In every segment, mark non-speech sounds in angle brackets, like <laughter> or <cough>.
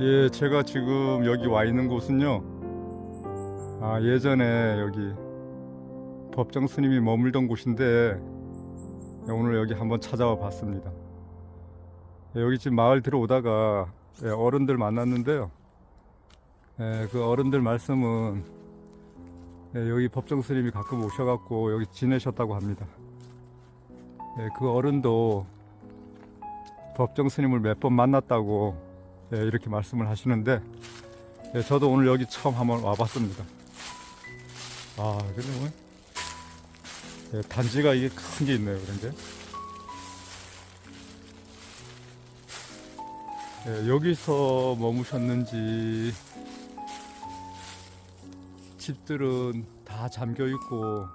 예, 제가 지금 여기 와 있는 곳은요. 아, 예전에 여기 법정 스님이 머물던 곳인데 예, 오늘 여기 한번 찾아와 봤습니다. 예, 여기 지금 마을 들어오다가 예, 어른들 만났는데요. 예, 그 어른들 말씀은 예, 여기 법정 스님이 가끔 오셔갖고 여기 지내셨다고 합니다. 예, 그 어른도 법정 스님을 몇 번 만났다고 예, 이렇게 말씀을 하시는데 예, 저도 오늘 여기 처음 한번 와봤습니다. 아, 근데 뭐 예, 단지가 이게 큰 게 있네요, 그런 게. 예, 여기서 머무셨는지 집들은 다 잠겨 있고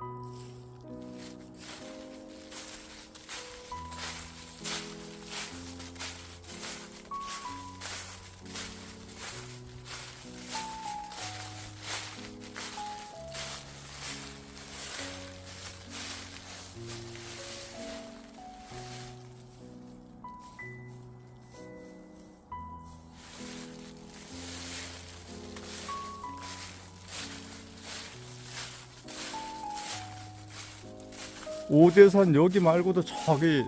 오대산 여기 말고도 저기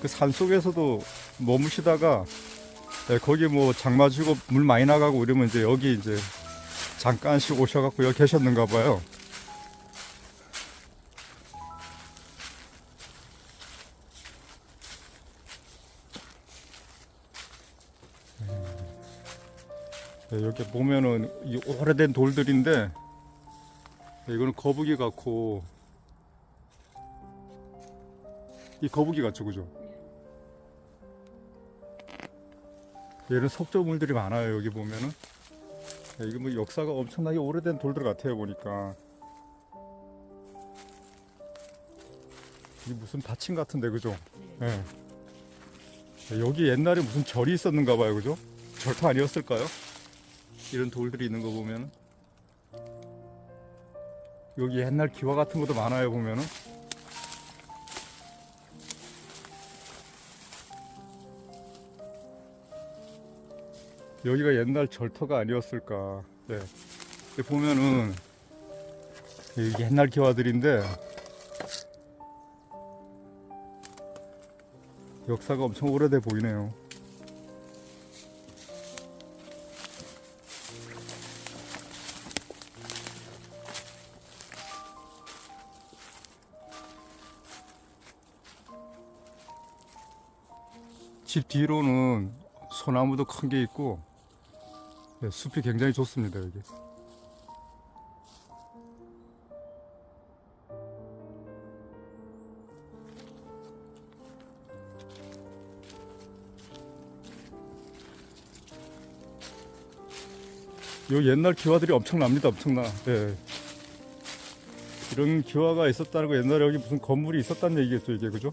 그 산 속에서도 머무시다가 예, 거기 뭐 장마 지고 물 많이 나가고 이러면 이제 여기 이제 잠깐씩 오셔갖고 여기 계셨는가 봐요. 예, 여기 보면은 이 오래된 돌들인데 예, 이거는 거북이 같고 이 거북이 같죠, 그죠? 얘는 석조물들이 많아요, 여기 보면은. 야, 이게 뭐 역사가 엄청나게 오래된 돌들 같아요, 보니까. 이게 무슨 받침 같은데, 그죠? 예. 야, 여기 옛날에 무슨 절이 있었는가 봐요, 그죠? 절터 아니었을까요? 이런 돌들이 있는 거 보면은. 여기 옛날 기와 같은 것도 많아요, 보면은. 여기가 옛날 절터가 아니었을까. 네. 보면은 이 옛날 기와들인데 역사가 엄청 오래돼 보이네요. 집 뒤로는 소나무도 큰 게 있고 네, 숲이 굉장히 좋습니다 여기. 요 옛날 기와들이 엄청납니다 엄청나. 예. 이런 기와가 있었다는 거 옛날에 여기 무슨 건물이 있었다는 얘기겠죠 이게 그죠?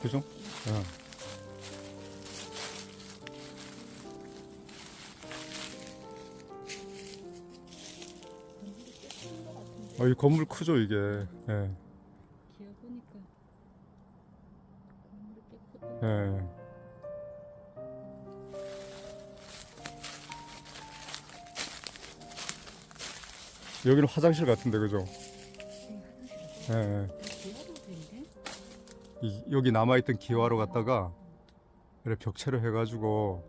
그죠? 예. 어, 이 건물 크죠 이게. 예. 기어 보니까 건물이 꽤 크다. 예. 여기는 화장실 같은데 그죠? 예. 예. 기어도 되는데? 이, 여기 남아있던 기와로 갖다가 이렇게 벽체로 해가지고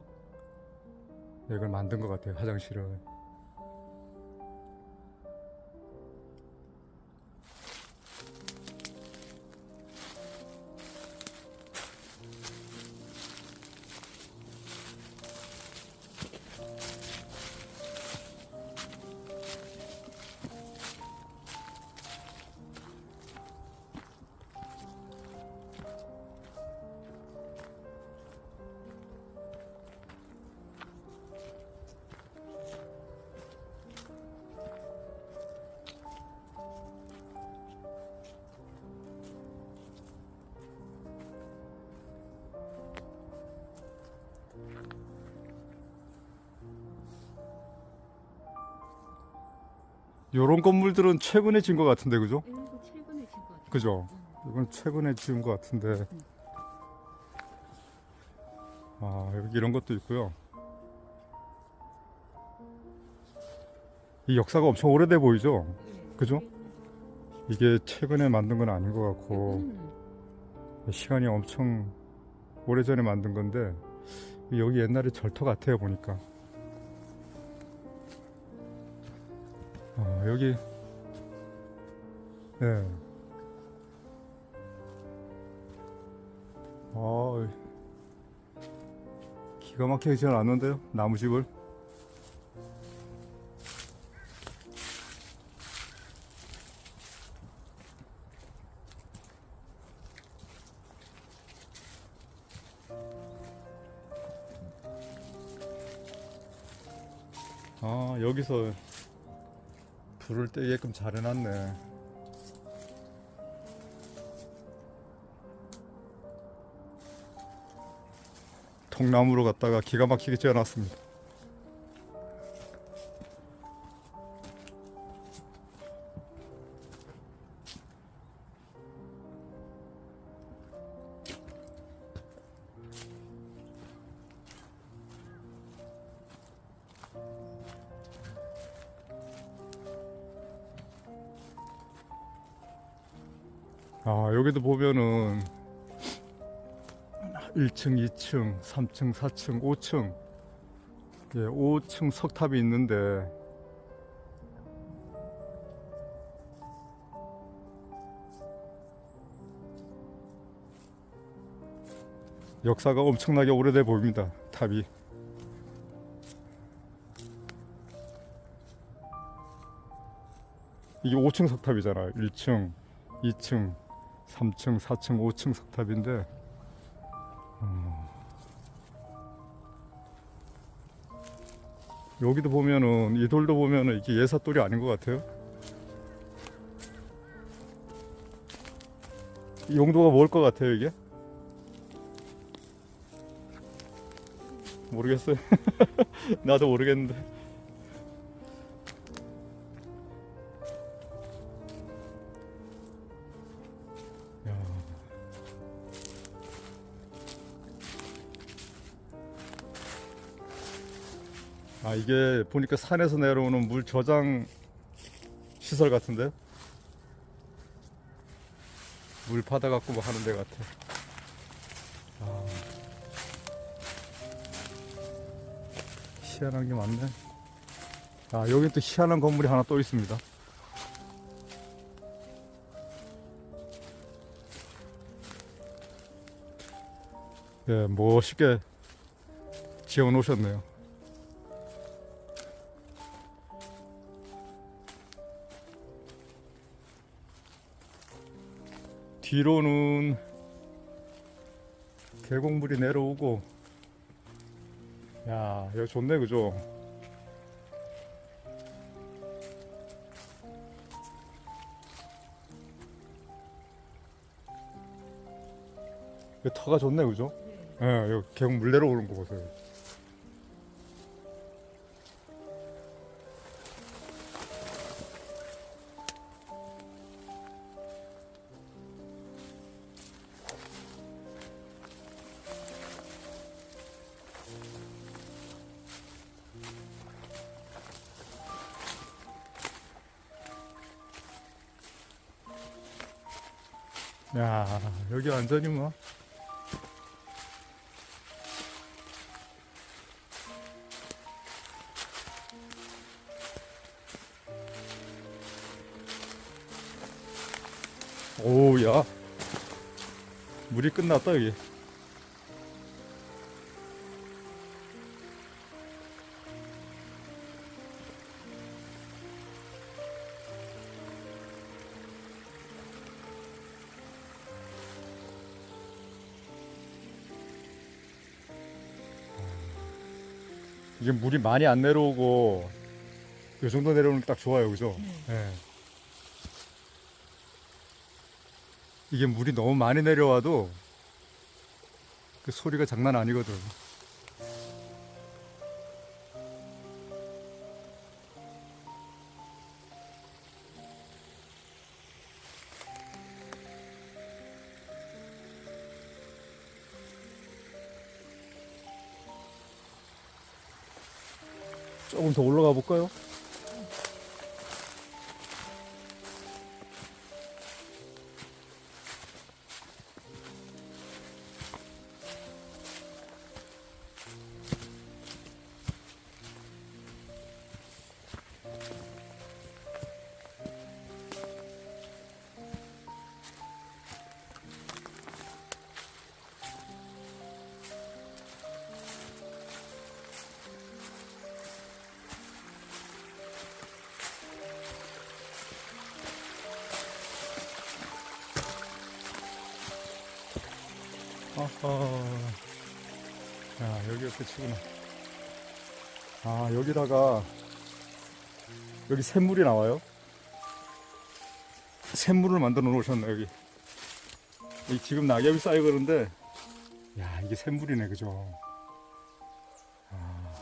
이걸 만든 것 같아요 화장실을. 요런 건물들은 최근에 지은 것 같은데 그죠? 그죠? 이건 최근에 지은 것 같은데. 아 여기 이런 것도 있고요. 이 역사가 엄청 오래돼 보이죠? 그죠? 이게 최근에 만든 건 아닌 것 같고. 시간이 엄청 오래전에 만든 건데 여기 옛날에 절터 같아요 보니까. 아, 여기. 네. 아, 기가 막히게 지어놨는데요? 나무집을? 아 여기서 불을 떼게끔 잘 해놨네. 통나무로 갖다가 기가 막히게 지어놨습니다 아 여기도 보면은 1층, 2층, 3층, 4층, 5층. 예, 5층 석탑이 있는데 역사가 엄청나게 오래돼 보입니다 탑이. 이게 5층 석탑이잖아요 1층 2층, 3층, 4층, 5층 석탑인데 어, 여기도 보면은 이 돌도 보면은 이게 예사돌이 아닌 것 같아요. 이 용도가 뭘 것 같아요 이게? 모르겠어요. <laughs> 나도 모르겠는데. 아 이게 보니까 산에서 내려오는 물 저장 시설 같은데 물 받아 갖고 뭐 하는 데 같아. 아. 희한한 게 많네. 아 여기 또 희한한 건물이 하나 또 있습니다. 예, 멋있게 지어 놓으셨네요. 뒤로는 계곡물이 내려오고. 야 여기 좋네 그죠? 이 터가 좋네 그죠? 네. 예, 여기 계곡물 내려오는 거 보세요 야 여기 완전히 뭐. 오야. 물이 끝났다 여기 이게 물이 많이 안 내려오고 이 정도 내려오는 게 딱 좋아요 그죠 네. 예. 이게 물이 너무 많이 내려와도 그 소리가 장난 아니거든. 조금 더 올라가 볼까요? 아하. 야, 여기가 끝이구나. 아, 여기다가, 여기 샘물이 나와요? 샘물을 만들어 놓으셨네, 여기. 이 지금 낙엽이 쌓여 그런데, 야, 이게 샘물이네, 그죠? 아.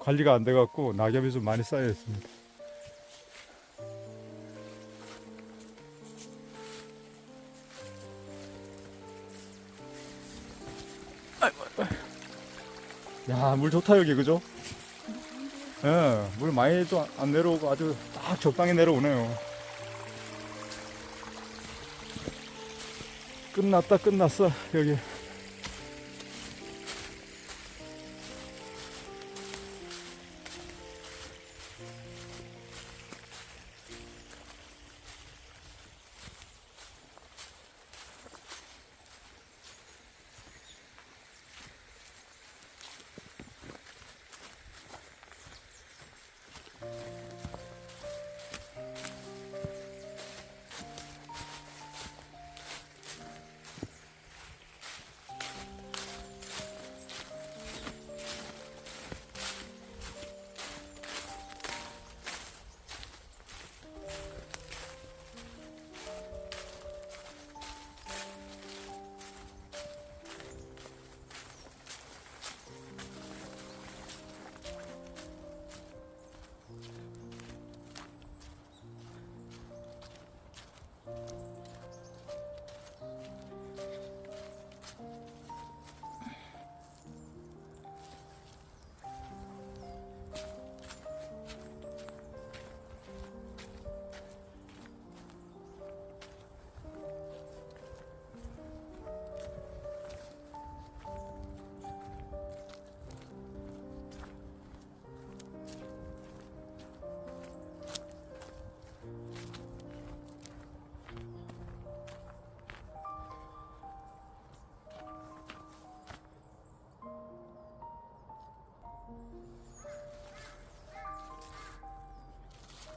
관리가 안 돼갖고, 낙엽이 좀 많이 쌓여 있습니다. 야, 물 좋다, 여기, 그죠? 예, 물 많이 좀안 내려오고 아주 딱 적당히 내려오네요. 끝났다, 끝났어, 여기.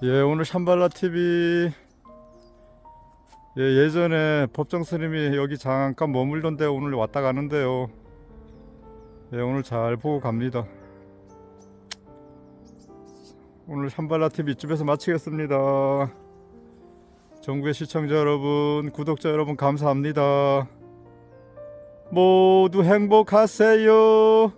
예, 오늘 샴발라 TV 예, 예전에 법정 스님이 여기 잠깐 머물던 데 오늘 왔다 가는데요. 예, 오늘 잘 보고 갑니다. 오늘 샴발라 TV 이쯤에서 마치겠습니다. 전국의 시청자 여러분, 구독자 여러분 감사합니다. 모두 행복하세요.